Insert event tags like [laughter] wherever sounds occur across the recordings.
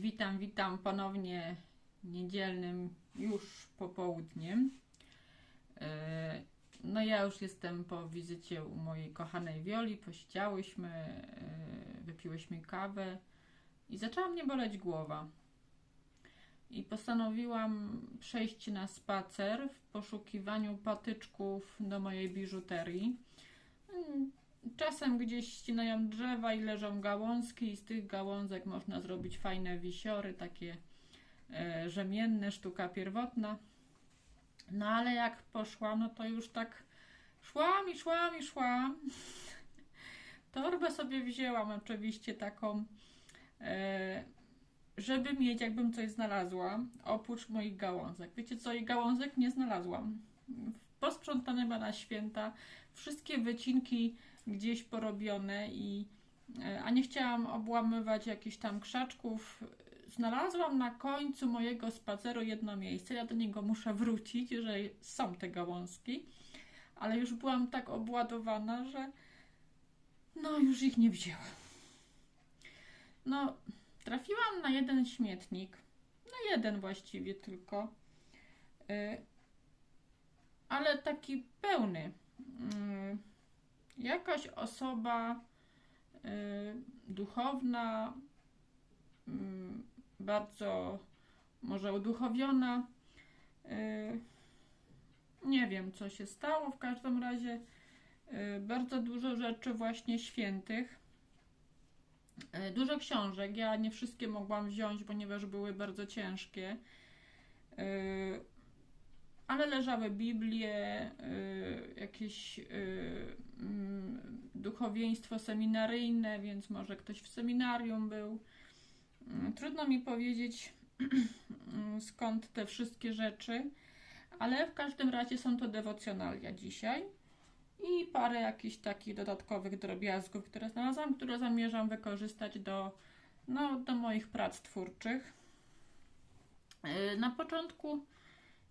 Witam, witam ponownie niedzielnym już popołudniem. E, No ja już jestem po wizycie u mojej kochanej Wioli, posiedziałyśmy, e, wypiłyśmy kawę i zaczęła mnie boleć głowa. I postanowiłam przejść na spacer w poszukiwaniu patyczków do mojej biżuterii. Czasem gdzieś ścinają drzewa i leżą gałązki i z tych gałązek można zrobić fajne wisiory, takie e, rzemienne, sztuka pierwotna. No ale jak poszłam, no to już tak szłam i szłam i szłam. [laughs] Torbę sobie wzięłam oczywiście taką, e, żeby mieć jakbym coś znalazła, oprócz moich gałązek. Wiecie co, i gałązek nie znalazłam. Posprzątane ma na święta, wszystkie wycinki gdzieś porobione i e, a nie chciałam obłamywać jakichś tam krzaczków. Znalazłam na końcu mojego spaceru jedno miejsce. Ja do niego muszę wrócić, że są te gałązki, ale już byłam tak obładowana, że no już ich nie wzięłam. No, trafiłam na jeden śmietnik, na jeden właściwie tylko, y, ale taki pełny. Jakaś osoba y, duchowna, y, bardzo może uduchowiona. Y, nie wiem, co się stało. W każdym razie bardzo dużo rzeczy właśnie świętych. Dużo książek. Ja nie wszystkie mogłam wziąć, ponieważ były bardzo ciężkie. Ale leżały Biblie, y, jakieś y, mm, duchowieństwo seminaryjne, więc może ktoś w seminarium był. Mm, Trudno mi powiedzieć [clears throat] skąd te wszystkie rzeczy, ale w każdym razie są to dewocjonalia dzisiaj i parę jakichś takich dodatkowych drobiazgów, które znalazłam, które zamierzam wykorzystać do, no, do moich prac twórczych. Y, Na początku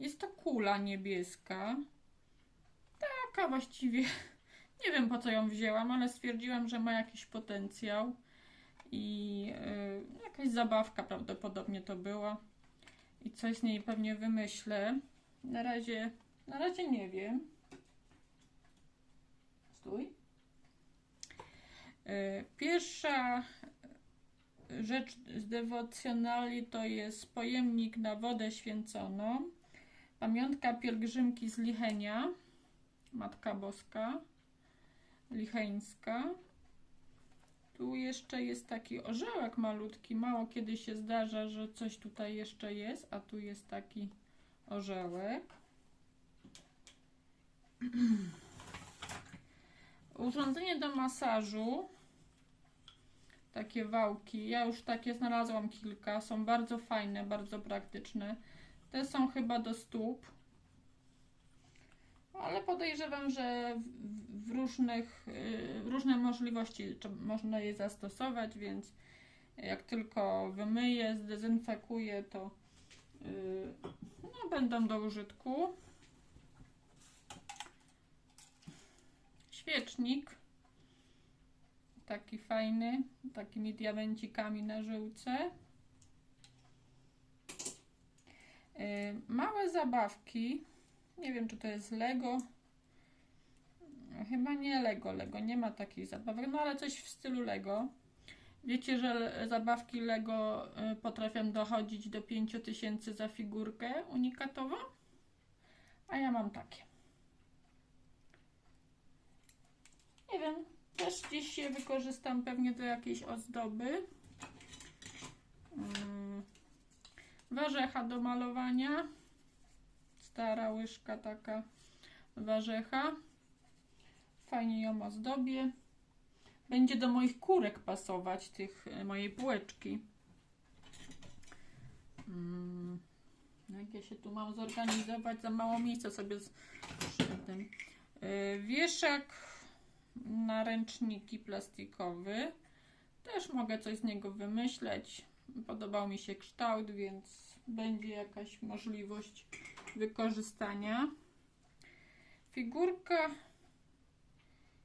jest to kula niebieska. Taka właściwie. [laughs] Nie wiem po co ją wzięłam, ale stwierdziłam, że ma jakiś potencjał. I yy, jakaś zabawka prawdopodobnie to była. I coś z niej pewnie wymyślę. Na razie, na razie nie wiem. Stój. Yy, pierwsza rzecz z dewocjonali to jest pojemnik na wodę święconą. Pamiątka pielgrzymki z Lichenia, Matka Boska, Licheńska. Tu jeszcze jest taki orzełek malutki. Mało kiedy się zdarza, że coś tutaj jeszcze jest, a tu jest taki orzełek. [clears throat] Urządzenie do masażu. Takie wałki. Ja już takie znalazłam kilka. Są bardzo fajne, bardzo praktyczne. Te są chyba do stóp. Ale podejrzewam, że w, w różnych, y, różne możliwości można je zastosować, więc jak tylko wymyję, zdezynfekuję, to y, no, będą do użytku. Świecznik. Taki fajny, takimi diamencikami na żyłce. Y, Małe zabawki. Nie wiem, czy to jest Lego. Chyba nie Lego. Lego nie ma takich zabawek, no ale coś w stylu Lego. Wiecie, że zabawki Lego y, potrafią dochodzić do 5000 za figurkę unikatową? A ja mam takie. Nie wiem, też gdzieś je wykorzystam pewnie do jakiejś ozdoby. Mm. Warzecha do malowania. Stara łyżka taka warzecha. Fajnie ją ozdobię. Będzie do moich kurek pasować, tych e, mojej półeczki. Mm. Jak ja się tu mam zorganizować? Za mało miejsca sobie z przy tym. Yy, Wieszak na ręczniki plastikowy. Też mogę coś z niego wymyśleć. Podobał mi się kształt, więc będzie jakaś możliwość wykorzystania. Figurka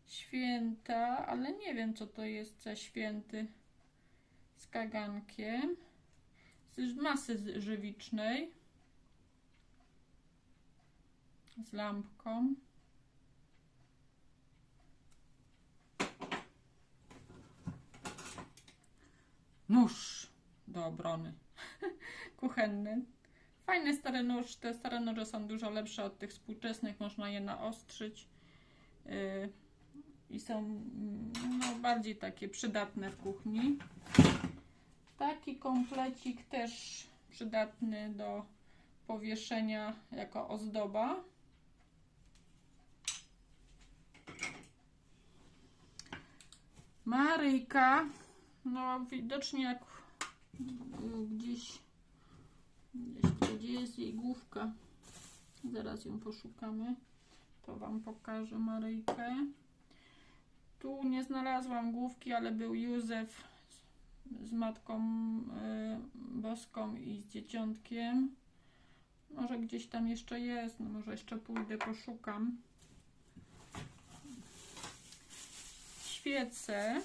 święta, ale nie wiem co to jest za święty z kagankiem. z masy żywicznej z lampką. Nóż do obrony [laughs] kuchenny. Fajny stary nóż. Te stare noże są dużo lepsze od tych współczesnych. Można je naostrzyć. Yy, I są mm, no, bardziej takie przydatne w kuchni. Taki komplecik też przydatny do powieszenia jako ozdoba. Maryjka, no widocznie jak gdzieś, gdzieś gdzie jest jej główka, zaraz ją poszukamy, to Wam pokażę Maryjkę. Tu nie znalazłam główki, ale był Józef z Matką y, Boską i z Dzieciątkiem. Może gdzieś tam jeszcze jest, no może jeszcze pójdę, poszukam. Świece.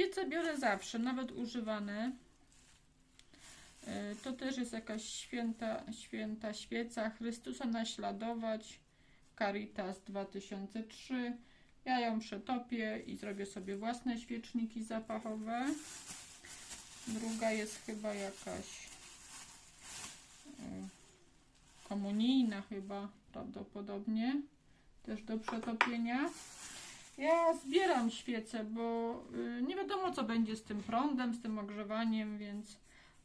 Świece biorę zawsze, nawet używane. Y, To też jest jakaś święta, święta świeca. Chrystusa naśladować. Caritas 2003. Ja ją przetopię i zrobię sobie własne świeczniki zapachowe. Druga jest chyba jakaś y, komunijna chyba prawdopodobnie. Też do przetopienia. Ja zbieram świece, bo y, nie wiadomo co będzie z tym prądem, z tym ogrzewaniem, więc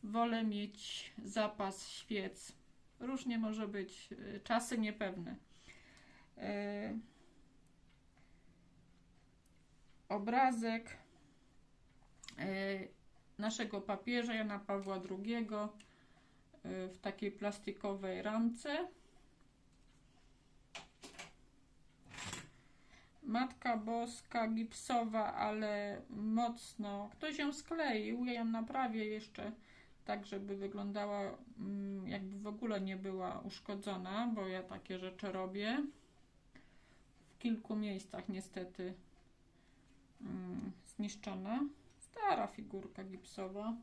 wolę mieć zapas świec. Różnie może być, y, czasy niepewne. Y, obrazek y, naszego papieża Jana Pawła II y, w takiej plastikowej ramce. Matka Boska gipsowa, ale mocno. Ktoś ją skleił, ja ją naprawię jeszcze tak, żeby wyglądała mm, jakby w ogóle nie była uszkodzona, bo ja takie rzeczy robię. W kilku miejscach niestety mm, zniszczona. Stara figurka gipsowa.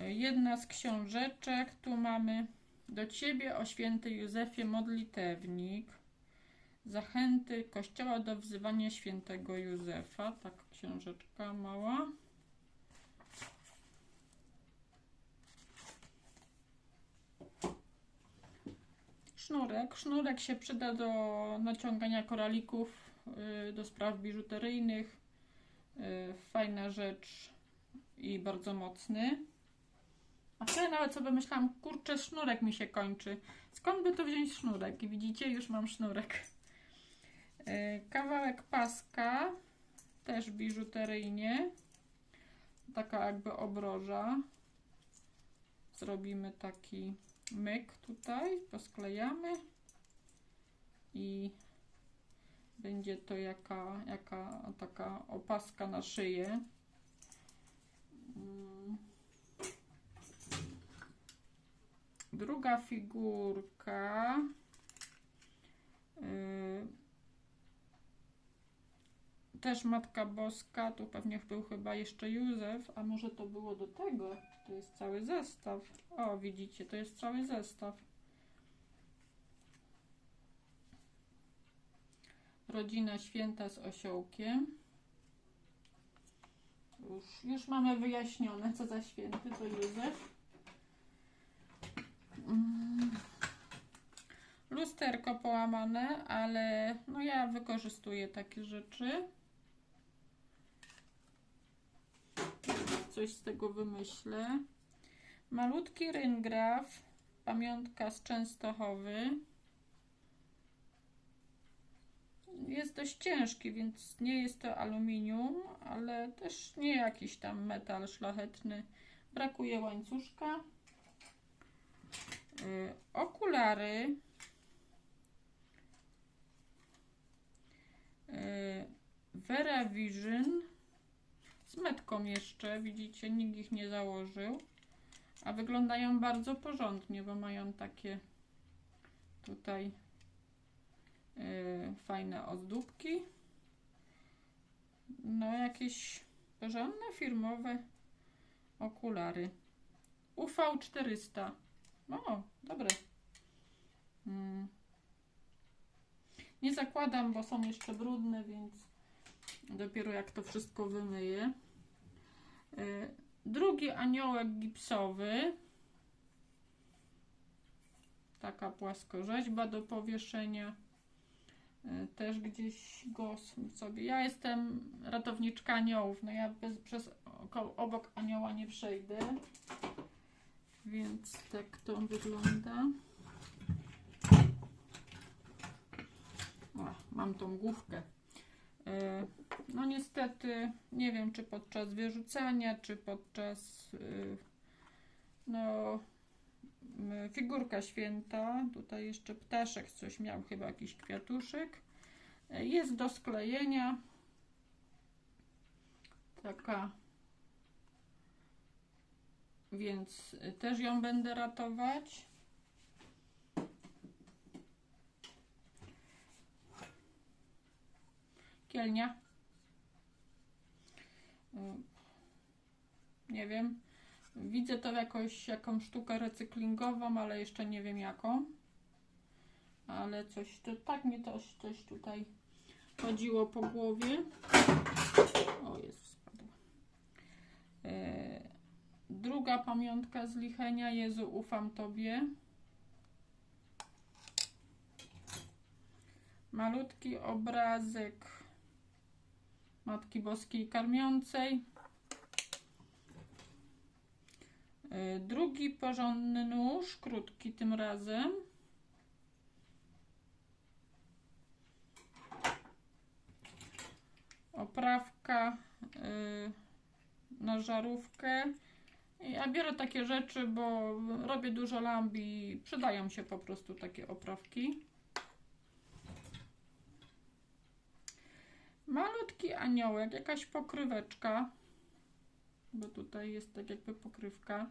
Jedna z książeczek, tu mamy do Ciebie, o święty Józefie, modlitewnik. Zachęty Kościoła do wzywania świętego Józefa. Tak, książeczka mała. Sznurek. Sznurek się przyda do naciągania koralików, y, do spraw biżuteryjnych. Y, Fajna rzecz i bardzo mocny. A wczoraj nawet sobie myślałam, kurczę, sznurek mi się kończy. Skąd by tu wziąć sznurek? I widzicie, już mam sznurek. Yy, Kawałek paska, też biżuteryjnie. Taka jakby obroża. Zrobimy taki myk tutaj, posklejamy i będzie to jaka, jaka taka opaska na szyję. Mm. Druga figurka. Yy, też Matka Boska. Tu pewnie był chyba jeszcze Józef, a może to było do tego. To jest cały zestaw. O, widzicie, to jest cały zestaw. Rodzina święta z osiołkiem. Już, już mamy wyjaśnione, co za święty to Józef. Mm. Lusterko połamane, ale no ja wykorzystuję takie rzeczy. Coś z tego wymyślę. Malutki ryngraf, pamiątka z Częstochowy. Jest dość ciężki, więc nie jest to aluminium, ale też nie jakiś tam metal szlachetny. Brakuje łańcuszka. Y, okulary. Y, Vera Vision. Z metką jeszcze, widzicie, nikt ich nie założył. A wyglądają bardzo porządnie, bo mają takie tutaj y, fajne ozdóbki. No jakieś Porządne firmowe okulary. UV400. O, dobre. Mm. Nie zakładam, bo są jeszcze brudne, więc dopiero jak to wszystko wymyję. Y, Drugi aniołek gipsowy. Taka płaskorzeźba do powieszenia. Y, Też gdzieś go sobie. Ja jestem ratowniczka aniołów. No ja bez, przez oko- obok anioła nie przejdę. Więc tak to wygląda. O, mam tą główkę. No niestety, nie wiem czy podczas wyrzucania, czy podczas y, no m, figurka święta, tutaj jeszcze ptaszek coś miał, chyba jakiś kwiatuszek. E, Jest do sklejenia. Taka więc y, też ją będę ratować. Kielnia. Y, Nie wiem. Widzę to jakoś jaką sztukę recyklingową, ale jeszcze nie wiem jaką. Ale coś to tak mi to coś tutaj chodziło po głowie. O, jest spadła. E, Druga pamiątka z Lichenia. Jezu, ufam Tobie. Malutki obrazek Matki Boskiej Karmiącej. Y, Drugi porządny nóż, krótki tym razem. Oprawka y, na żarówkę. Ja biorę takie rzeczy, bo robię dużo lamp i przydają się po prostu takie oprawki. Malutki aniołek, jakaś pokryweczka, bo tutaj jest tak jakby pokrywka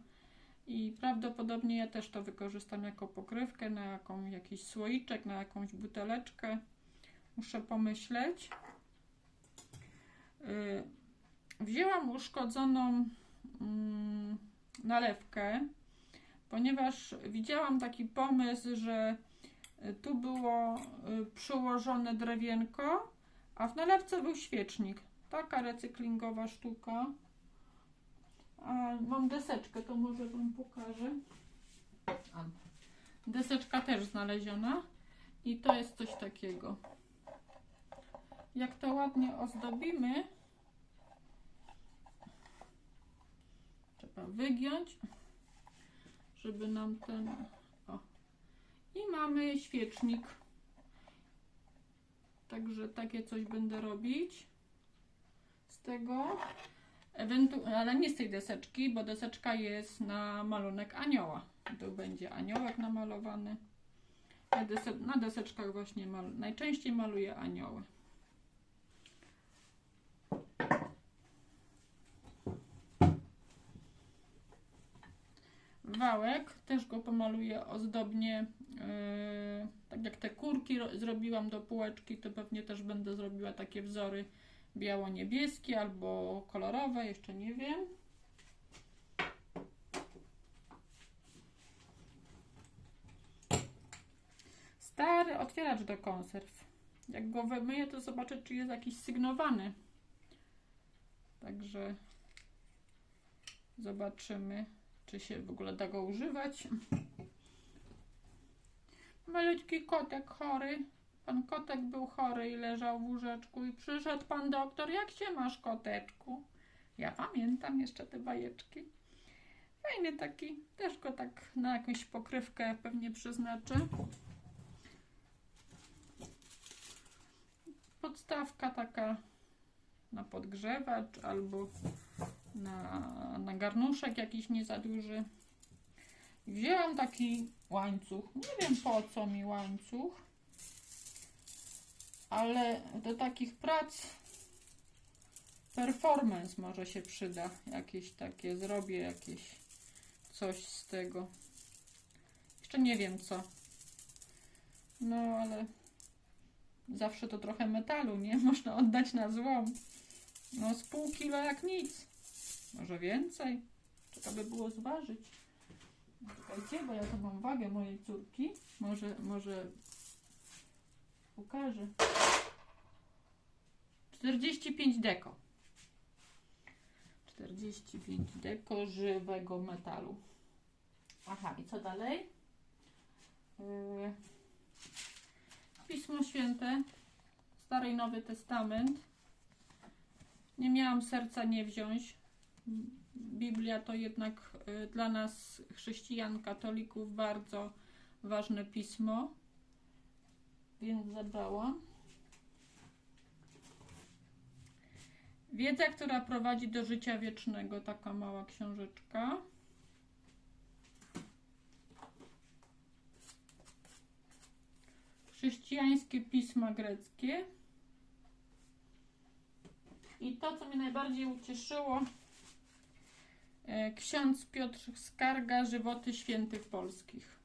i prawdopodobnie ja też to wykorzystam jako pokrywkę na jaką, jakiś słoiczek, na jakąś buteleczkę. Muszę pomyśleć. Yy, wzięłam uszkodzoną mm, nalewkę, ponieważ widziałam taki pomysł, że y, tu było y, przyłożone drewienko, a w nalewce był świecznik. Taka recyklingowa sztuka. A mam deseczkę, to może Wam pokażę. Deseczka też znaleziona. I to jest coś takiego. Jak to ładnie ozdobimy, trzeba wygiąć, żeby nam ten. O. I mamy świecznik. Także takie coś będę robić z tego. Ewentu ale nie z tej deseczki, bo deseczka jest na malunek anioła. Tu będzie aniołek namalowany. Ja dese na deseczkach właśnie mal najczęściej maluję anioły. Wałek, też go pomaluję ozdobnie, yy, jak te kurki ro- zrobiłam do półeczki, to pewnie też będę zrobiła takie wzory biało-niebieskie albo kolorowe, jeszcze nie wiem. Stary otwieracz do konserw. Jak go wymyję, to zobaczę, czy jest jakiś sygnowany. Także zobaczymy, czy się w ogóle da go używać. Malutki kotek chory. Pan kotek był chory i leżał w łóżeczku i przyszedł pan doktor. Jak się masz, koteczku? Ja pamiętam jeszcze te bajeczki. Fajny taki. Też go tak na jakąś pokrywkę pewnie przeznaczę. Podstawka taka na podgrzewacz albo na, na garnuszek jakiś nie za duży. Wzięłam taki łańcuch. Nie wiem po co mi łańcuch, ale do takich prac performance może się przyda. Jakieś takie, zrobię jakieś coś z tego. Jeszcze nie wiem co. No ale zawsze to trochę metalu, nie? [laughs] Można oddać na złom. No z pół kilo jak nic. Może więcej. Trzeba by było zważyć. Czekajcie, bo ja tu mam wagę mojej córki. Może, może pokażę. 45 deko. 45 deko żywego metalu. Aha, i co dalej? Yy, Pismo Święte, Stary i Nowy Testament. Nie miałam serca nie wziąć. Biblia to jednak y, dla nas, chrześcijan, katolików, bardzo ważne pismo, więc zabrałam. Wiedza, która prowadzi do życia wiecznego, taka mała książeczka. Chrześcijańskie pisma greckie. I to, co mnie najbardziej ucieszyło, ksiądz Piotr Skarga, Żywoty Świętych Polskich.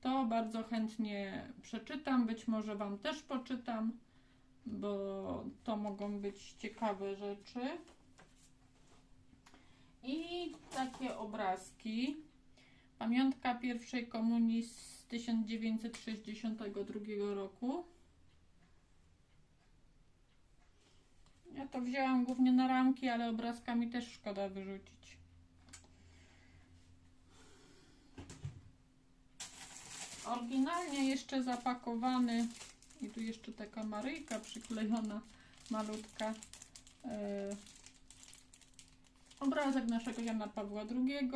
To bardzo chętnie przeczytam, być może Wam też poczytam, bo to mogą być ciekawe rzeczy. I takie obrazki. Pamiątka pierwszej komunii z 1962 roku. Ja to wzięłam głównie na ramki, ale obrazkami też szkoda wyrzucić. Oryginalnie jeszcze zapakowany i tu jeszcze taka Maryjka przyklejona, malutka. e, obrazek naszego Jana Pawła II.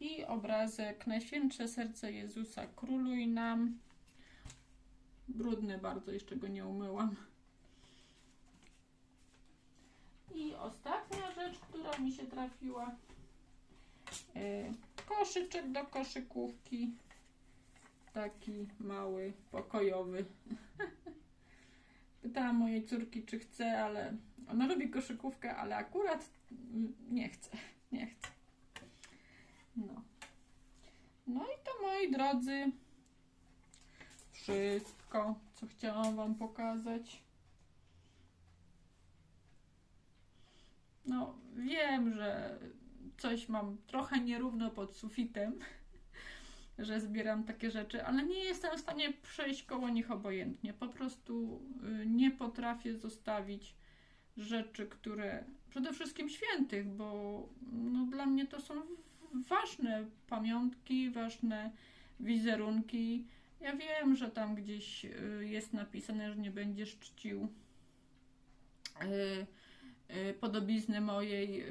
I obrazek Najświętsze Serce Jezusa Króluj nam. Brudny bardzo, jeszcze go nie umyłam. I ostatnia rzecz, która mi się trafiła. e, Koszyczek do koszykówki. Taki mały, pokojowy. [laughs] Pytałam mojej córki, czy chce, ale ona lubi koszykówkę, ale akurat nie chce. [laughs] Nie chce. No. No i to moi drodzy, wszystko, co chciałam Wam pokazać. No, wiem, że coś mam trochę nierówno pod sufitem, [laughs] że zbieram takie rzeczy, ale nie jestem w stanie przejść koło nich obojętnie. Po prostu y, nie potrafię zostawić rzeczy, które przede wszystkim świętych, bo no, dla mnie to są ważne pamiątki, ważne wizerunki. Ja wiem, że tam gdzieś y, jest napisane, że nie będziesz czcił y, y, podobizny mojej,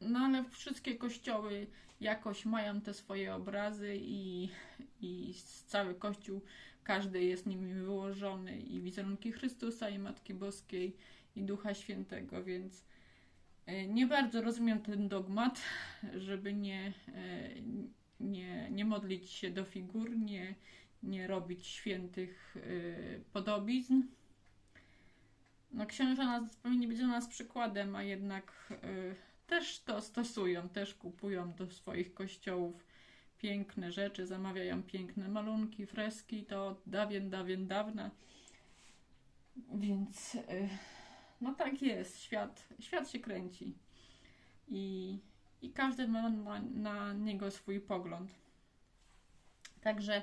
no ale wszystkie kościoły jakoś mają te swoje obrazy i, i cały kościół, każdy jest nimi wyłożony i wizerunki Chrystusa i Matki Boskiej i Ducha Świętego, więc nie bardzo rozumiem ten dogmat, żeby nie, nie, nie modlić się do figur, nie, nie robić świętych y, podobizn. No, księża nas, powinni być dla nas przykładem, a jednak y, też to stosują, też kupują do swoich kościołów piękne rzeczy, zamawiają piękne malunki, freski, to od dawien, dawien dawna. Więc y, no tak jest, świat, świat się kręci i, i każdy ma na, na niego swój pogląd. Także,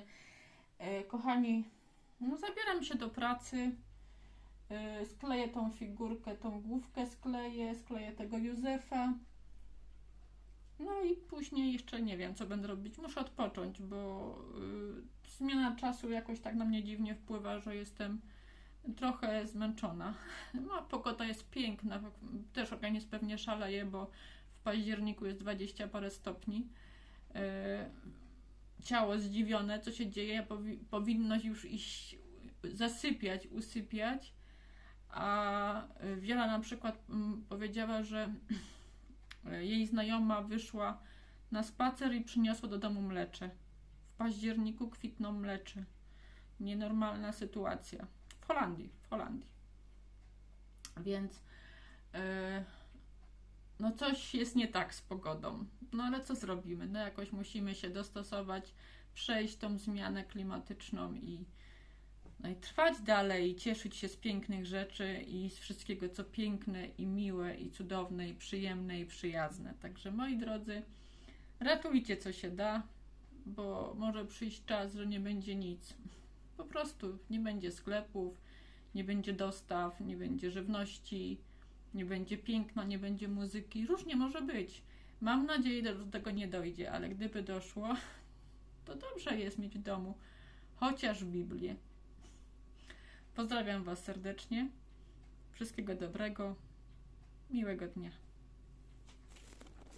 y, kochani, no zabieram się do pracy. Y, skleję tą figurkę, tą główkę skleję, skleję tego Józefa. No i później jeszcze nie wiem, co będę robić. Muszę odpocząć, bo y, zmiana czasu jakoś tak na mnie dziwnie wpływa, że jestem trochę zmęczona. [laughs] No, pogoda jest piękna, też organizm pewnie szaleje, bo w październiku jest 20 parę stopni. Y, ciało zdziwione, co się dzieje, powi- powinno już iść zasypiać, usypiać. A y, Wiola na przykład mm, powiedziała, że jej znajoma wyszła na spacer i przyniosła do domu mlecze. W październiku kwitną mlecze. Nienormalna sytuacja. W Holandii, w Holandii. Więc y, no coś jest nie tak z pogodą. No ale co zrobimy? No jakoś musimy się dostosować, przejść tą zmianę klimatyczną i No i trwać dalej, cieszyć się z pięknych rzeczy i z wszystkiego, co piękne i miłe i cudowne i przyjemne i przyjazne. Także moi drodzy, ratujcie co się da, bo może przyjść czas, że nie będzie nic. Po prostu nie będzie sklepów, nie będzie dostaw, nie będzie żywności, nie będzie piękna, nie będzie muzyki. Różnie może być. Mam nadzieję, że do tego nie dojdzie, ale gdyby doszło, [laughs] to dobrze jest mieć w domu chociaż Biblię. Pozdrawiam Was serdecznie. Wszystkiego dobrego. Miłego dnia.